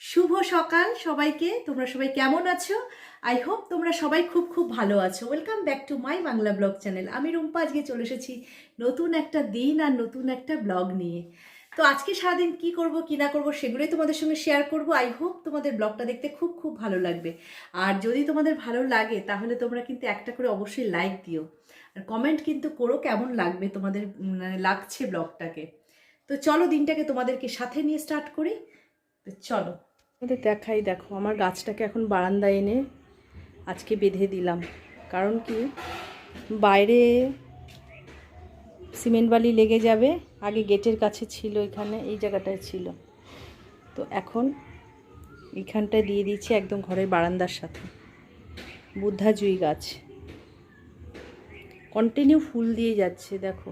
শুভ সকাল সবাইকে। তোমরা সবাই কেমন আছো? আই হোপ তোমরা সবাই খুব খুব ভালো আছো। Welcome back to my Bangla blog channel আমি রুম্পা, আজকে চলে এসেছি নতুন একটা দিন আর নতুন একটা ব্লগ নিয়ে। তো আজকে সারাদিন কি করব, কি না করব, সেগুলোই তোমাদের সঙ্গে শেয়ার করব। আই হোপ তোমাদের ব্লগটা দেখতে খুব খুব ভালো লাগবে। আর যদি তোমাদের ভালো লাগে, তাহলে তোমরা কিন্তু একটা করে অবশ্যই লাইক দিও। আর কমেন্ট কিন্তু করো কেমন লাগবে তোমাদের মানে লাগছে ব্লগটাকে তো চলো দিনটাকে তোমাদেরকে সাথে নিয়ে স্টার্ট করি। তো চলো। তোমাদের দেখাই, দেখো, আমার গাছটাকে এখন বারান্দায় এনে আজকে বেঁধে দিলাম। কারণ কি? বাইরে সিমেন্ট বালি লেগে যাবে, আগে গেটের কাছে ছিল এখানে, এই জায়গাটায় ছিল। তো এখন এইখানটায় দিয়ে দিয়েছি একদম ঘরের বারান্দার সাথে। বুদ্ধা জুই গাছ। কন্টিনিউ ফুল দিয়ে যাচ্ছে, দেখো।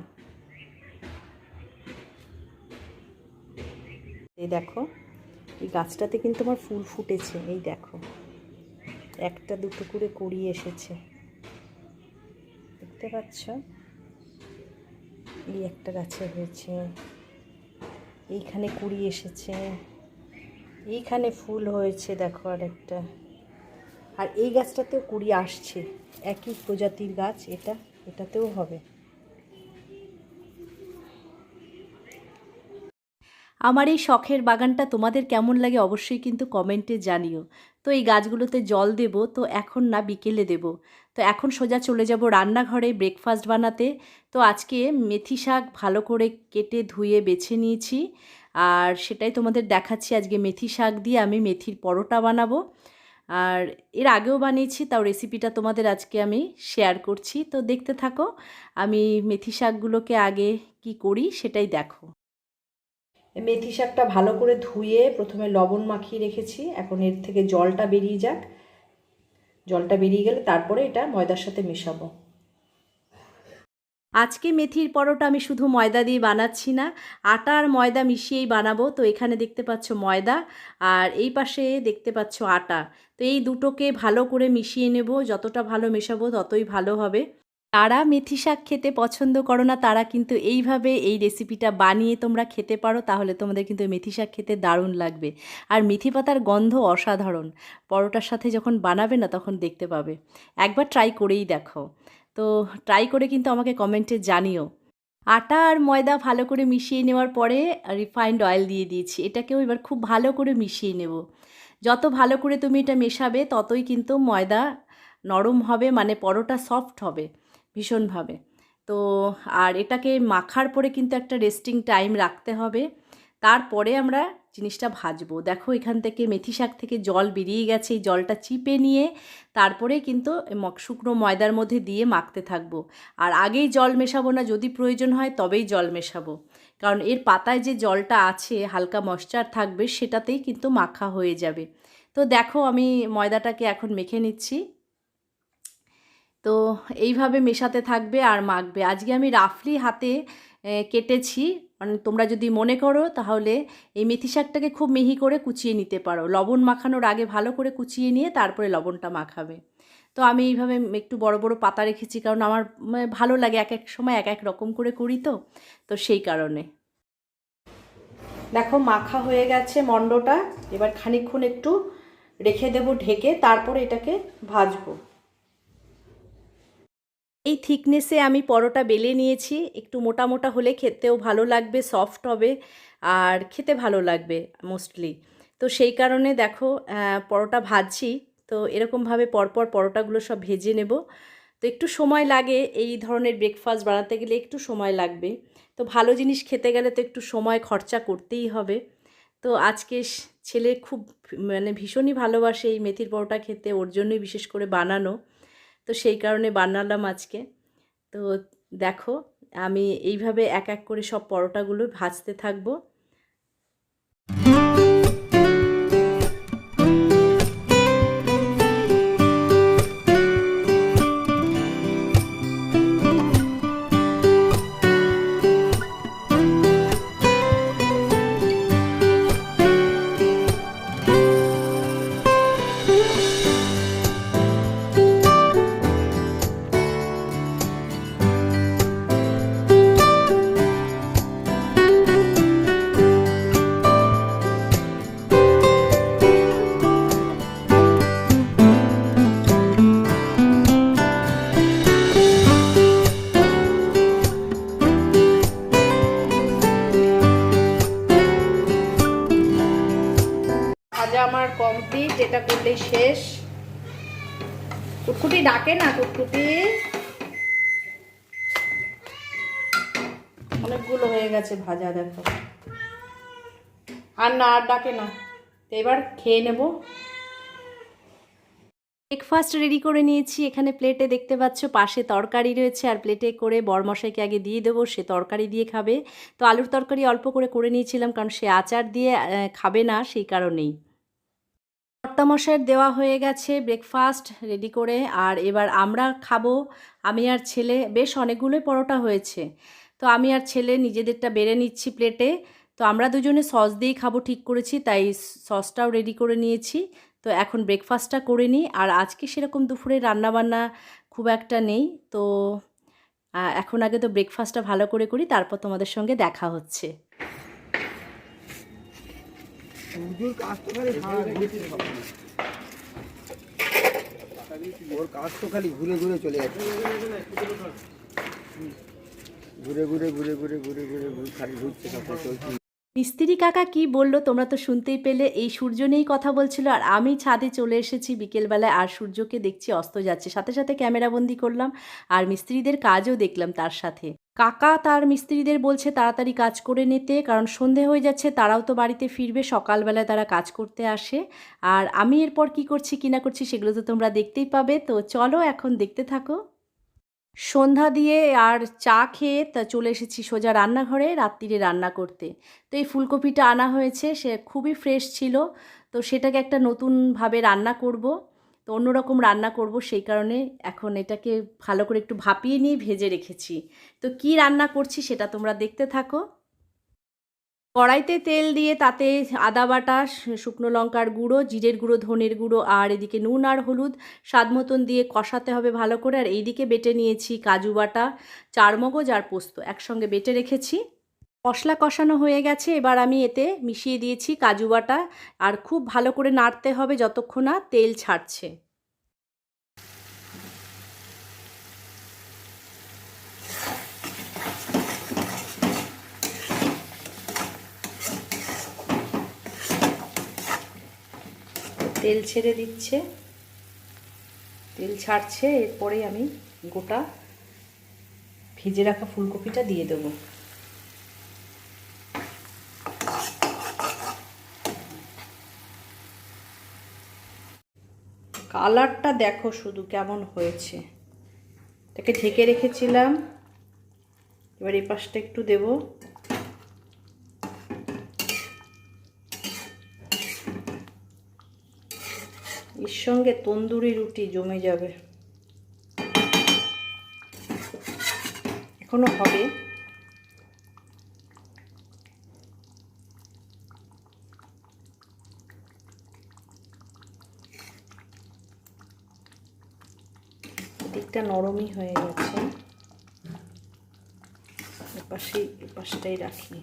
এই দেখো এই গাছটাতে কিন্তু আমার ফুল ফুটেছে, এই দেখো। একটা, দুটো করে কড়ি এসেছে। দেখতে পাচ্ছ? এই একটা গাছে হয়েছে। এইখানে কুড়ি এসেছে। এইখানে ফুল হয়েছে, দেখো আর একটা আর এই গাছটাতেও কুড়ি আসছে। একই প্রজাতির গাছ, এটা, এটাতেও হবে। আমার এই শখের বাগানটা তোমাদের কেমন লাগে অবশ্যই কিন্তু কমেন্টে জানিও। তো এই গাছগুলোতে জল দেব, তো এখন না বিকেলে দেব। তো এখন সোজা চলে যাব রান্নাঘরে ব্রেকফাস্ট বানাতে। তো আজকে মেথি শাক ভালো করে কেটে ধুয়ে বেছে নিয়েছি। আর সেটাই তোমাদের দেখাচ্ছি, আজকে মেথি শাক দিয়ে আমি মেথির পরোটা বানাবো। আর এর আগেও বানিয়েছি, তাও রেসিপিটা তোমাদের আজকে আমি শেয়ার করছি। তো দেখতে থাকো, আমি মেথি শাকগুলোকে আগে কি করি সেটাই দেখো। মেথি শাকটা ভালো করে ধুয়ে প্রথমে লবণ মাখিয়ে রেখেছি। এখন এর থেকে জলটা বেরিয়ে যাক। জলটা বেরিয়ে গেলে তারপরে এটা ময়দার সাথে মেশাবো। আজকে মেথির পরোটা আমি শুধু ময়দা দিয়ে বানাচ্ছি না, আটা আর ময়দা মিশিয়েই বানাবো। তো এখানে দেখতে পাচ্ছ ময়দা, আর এই পাশে দেখতে পাচ্ছ আটা। তো এই দুটোকে ভালো করে মিশিয়ে নেব। যতটা ভালো মেশাবো ততই ভালো হবে। তারা মেথি শাক খেতে পছন্দ করো না, তারা কিন্তু এইভাবে এই রেসিপিটা বানিয়ে তোমরা খেতে পারো, তাহলে তোমাদের কিন্তু মেথি শাক খেতে দারুণ লাগবে। আর মেথি পাতার গন্ধ অসাধারণ। পরোটার সাথে যখন বানাবে না, তখন দেখতে পাবে। একবার ট্রাই করেই দেখো। তো ট্রাই করে কিন্তু আমাকে কমেন্টে জানিও। আটা আর ময়দা ভালো করে মিশিয়ে নেওয়ার পরে রিফাইন্ড অয়েল দিয়ে দিয়েছি। এটাকেও এবার খুব ভালো করে মিশিয়ে নেব। যত ভালো করে তুমি এটা মেশাবে, ততই কিন্তু ময়দা নরম হবে মানে পরোটা সফট হবে। ভীষণভাবে। তো আর এটাকে মাখার পরে কিন্তু একটা রেস্টিং টাইম রাখতে হবে। তারপরে আমরা জিনিসটা ভাজবো। দেখো এখান থেকে মেথি শাক থেকে জল বেরিয়ে গেছে, এই জলটা চিপে নিয়ে তারপরে কিন্তু শুকনো ময়দার মধ্যে দিয়ে মাখতে থাকব। আর আগেই জল মেশাবো না, যদি প্রয়োজন হয় তবেই জল মেশাবো। কারণ এর পাতায় যে জলটা আছে, হালকা ময়শ্চার থাকবে, সেটাতেই কিন্তু মাখা হয়ে যাবে। তো দেখো আমি ময়দাটাকে এখন মেখে নিচ্ছি। তো এইভাবে মেশাতে থাকবে আর মাখবে। আজকে আমি রাফলি হাতে কেটেছি। মানে তোমরা যদি মনে করো তাহলে এই মেথি শাকটাকে খুব মিহি করে কুচিয়ে নিতে পারো। লবণ মাখানোর আগে ভালো করে কুচিয়ে নিয়ে তারপরে লবণটা মাখাবে। তো আমি এইভাবে একটু বড় বড় পাতা রেখেছি কারণ আমার মানে ভালো লাগে, এক এক সময় এক এক রকম করে করি তো। তো সেই কারণে। দেখো মাখা হয়ে গেছে মণ্ডটা। এবার খানিকক্ষণ একটু রেখে দেবো ঢেকে, তারপরে এটাকে ভাজবো। এই থিকনেসে আমি পরোটা বেলে নিয়েছি। একটু মোটা মোটা হলে খেতেও ভালো লাগবে সফট হবে আর খেতে ভালো লাগবে মোস্টলি তো সেই কারণে দেখো পরোটা ভাজছি। তো এরকমভাবে পরপর পরোটাগুলো সব ভেজে নেব। তো একটু সময় লাগে এই ধরনের ব্রেকফাস্ট বানাতে গেলে, একটু সময় লাগবে। তো ভালো জিনিস খেতে গেলে তো একটু সময় খরচা করতেই হবে। তো আজকে ছেলে খুব মানে ভীষণই ভালোবাসে এই মেথির পরোটা খেতে, ওর জন্যই বিশেষ করে বানানো। তো সেই কারণে বানালাম আজকে। তো দেখো, আমি এইভাবে এক এক করে সব পরোটাগুলো ভাজতে থাকব। আমার কমপ্লিট এটা করলেই শেষ। কুটকুটি ডাকে না, কুটকুটি? অনেকগুলো হয়ে গেছে ভাজা, দেখো। আর না, আর ডাকে না। তো এবার খেয়ে নেব। ব্রেকফাস্ট রেডি করে নিয়েছি। এখানে প্লেটে দেখতে পাচ্ছ, পাশে তরকারি রয়েছে। আর প্লেটে করে বরমশাইকে আগে দিয়ে দেবো। সে তরকারি দিয়ে খাবে। তো আলুর তরকারি অল্প করে করে নিয়েছিলাম, কারণ সে আচার দিয়ে খাবে না, সেই কারণেই। কর্তামশাইয়ের দেওয়া হয়ে গেছে ব্রেকফাস্ট রেডি করে। আর এবার আমরা খাব। আমি আর ছেলে, বেশ অনেকগুলোই পরোটা হয়েছে। তো আমি আর ছেলে নিজেদেরটা বেড়ে নিচ্ছি প্লেটে তো আমরা দুজনে সস দিয়েই খাব, ঠিক করেছি। তাই সসটাও রেডি করে নিয়েছি। তো এখন ব্রেকফাস্টটা করে নিই। আর আজকে সেরকম দুপুরে রান্নাবান্না খুব একটা নেই। তো এখন আগে তো ব্রেকফাস্টটা ভালো করে করি, তারপর তোমাদের সঙ্গে দেখা হচ্ছে। কাজ তো খালি। ওর কাজ তো খালি ঘুরে ঘুরে চলে যাচ্ছে। ঘুরে ঘুরে ঘুরে ঘুরে ঘুরে ঘুরে খালি ঘুরছে চলছে। মিস্ত্রি কাকা কি বলল তোমরা তো শুনতেই পেলে, এই সূর্য নিয়েই কথা বলছিল আর আমি ছাদে চলে এসেছি, বিকেলবেলায় আর সূর্যকে দেখছি অস্ত যাচ্ছে। সাথে সাথে ক্যামেরাবন্দি করলাম আর মিস্ত্রিদের কাজও দেখলাম তার সাথে। কাকা তার মিস্ত্রিদের বলছে তাড়াতাড়ি কাজ করে নিতে, কারণ সন্ধে হয়ে যাচ্ছে, তারাও তো বাড়িতে ফিরবে, সকালবেলায় তারা কাজ করতে আসে। আর আমি এরপর কি করছি, কি না করছি, সেগুলো তো তোমরা দেখতেই পাবে। তো চলো এখন দেখতে থাকো। সন্ধ্যা দিয়ে আর চা খেয়ে তা চলে এসেছি সোজা রান্নাঘরে, রাত্রিরে রান্না করতে। তো এই ফুলকপিটা আনা হয়েছে, সে খুবই ফ্রেশ ছিল। তো সেটাকে একটা নতুনভাবে রান্না করব। তো অন্যরকম রান্না করব সেই কারণে এখন এটাকে ভালো করে একটু ভাপিয়ে নিয়ে ভেজে রেখেছি। তো কি রান্না করছি সেটা তোমরা দেখতে থাকো। কড়াইতে তেল দিয়ে তাতে আদা বাটা, শুকনো লঙ্কার গুঁড়ো, জিরের গুঁড়ো, ধনের গুঁড়ো আর এদিকে নুন আর হলুদ স্বাদ মতন দিয়ে কষাতে হবে ভালো করে। আর এইদিকে বেটে নিয়েছি কাজু বাটা, চারমগজ আর পোস্ত একসঙ্গে বেটে রেখেছি। মশলা কষানো হয়ে গেছে। এবার আমি এতে মিশিয়ে দিয়েছি কাজু বাটা। আর খুব ভালো করে নাড়তে হবে যতক্ষণ না তেল ছাড়ছে। তেল ছেড়ে দিচ্ছে। তেল ছাড়ছে। এরপরেই আমি গোটা ভেজে রাখা ফুলকপিটা দিয়ে দেবো। কালারটা দেখো শুধু কেমন হয়েছে। এটাকে ঢেকে রেখেছিলাম। এবার এই পাশটা একটু দেব। এর সঙ্গে তন্দুরি রুটি জমে যাবে। এখনও হবে। দিকটা নরমই হয়ে গেছে। এপাশে এপাশটাই রাখি।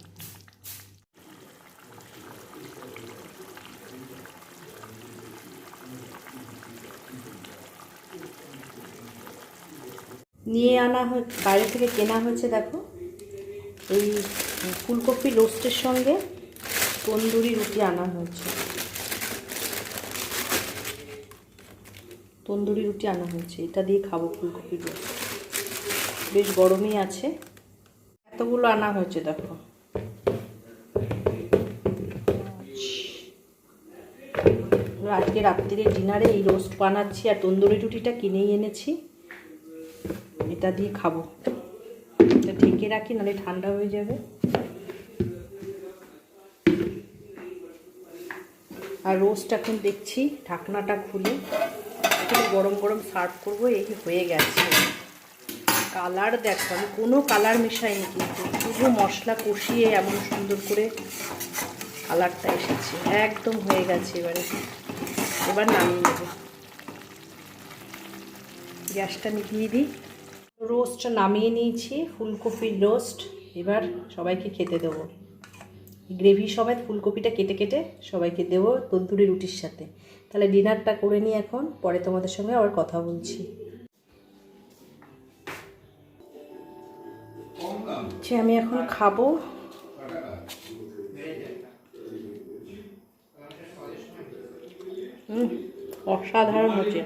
নিয়ে আনা হয় বাইরে থেকে কেনা হয়েছে, দেখো। এই ফুলকপি রোস্টের সঙ্গে তন্দুরি রুটি আনা হয়েছে। তন্দুরি রুটি আনা হয়েছে, এটা দিয়ে খাব ফুলকপি রোস্ট বেশ গরমই আছে। এতগুলো আনা হয়েছে, দেখো। আজকে রাত্রিরে ডিনারে এই রোস্ট বানাচ্ছি আর তন্দুরি রুটিটা কিনেই এনেছি। এটা দিয়ে খাব। এটা ঢেকে রাখি, নাহলে ঠান্ডা হয়ে যাবে। আর রোস্ট এখন দেখছি, ঢাকনাটা খুলে। গরম গরম সার্ভ করব, এই হয়ে গেছে। কালার দেখো, আমি কোনো কালার মেশাইনি কিন্তু। শুধু মশলা কষিয়ে এমন সুন্দর করে কালারটা এসেছে। একদম হয়ে গেছে এবারে। এবার নামিয়ে নেব। গ্যাসটা নিভিয়ে দিই। রোস্টটা নামিয়ে নিয়েছি, ফুলকপির রোস্ট। এবার সবাইকে খেতে দেবো। গ্রেভি সমেত ফুলকপিটা কেটে কেটে সবাইকে দেবো তন্দুরি রুটির সাথে। তাহলে ডিনারটা করে নিই এখন, পরে তোমাদের সঙ্গে আবার কথা বলছি। আমি এখন খাব। অসাধারণ হচ্ছে।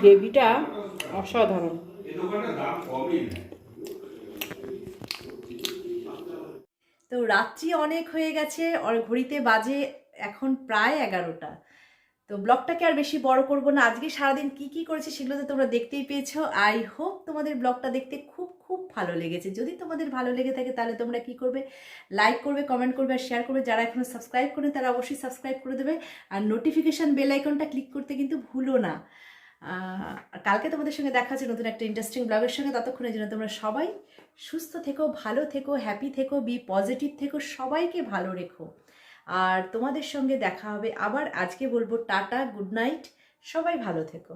গ্রেভিটা অসাধারণ। তো রাত্রি অনেক হয়ে গেছে, আর ঘড়িতে বাজে এখন প্রায় এগারোটা। তো ব্লগটাকে আর বেশি বড় করব না। আজকে সারাদিন কি কি করেছি সেগুলো তো তোমরা দেখতেই পেয়েছ। আই হোপ তোমাদের ব্লগটা দেখতে খুব খুব ভালো লেগেছে। যদি তোমাদের ভালো লেগে থাকে তাহলে তোমরা কি করবে? লাইক করবে কমেন্ট করবে আর শেয়ার করবে। যারা এখনও সাবস্ক্রাইব করে তারা অবশ্যই সাবস্ক্রাইব করে দেবে। আর নোটিফিকেশান বেল আইকনটা ক্লিক করতে কিন্তু ভুলো না। আর কালকে তোমাদের সঙ্গে দেখা হচ্ছে নতুন একটা ইন্টারেস্টিং ব্লগের সঙ্গে। ততক্ষণের জন্য তোমরা সবাই সুস্থ থেকো, ভালো থেকো হ্যাপি থেকো বি পজিটিভ থেকো, সবাইকে ভালো রেখো। আর তোমাদের সঙ্গে দেখা হবে আবার আজকে বলব টাটা গুড নাইট সবাই ভালো থেকো।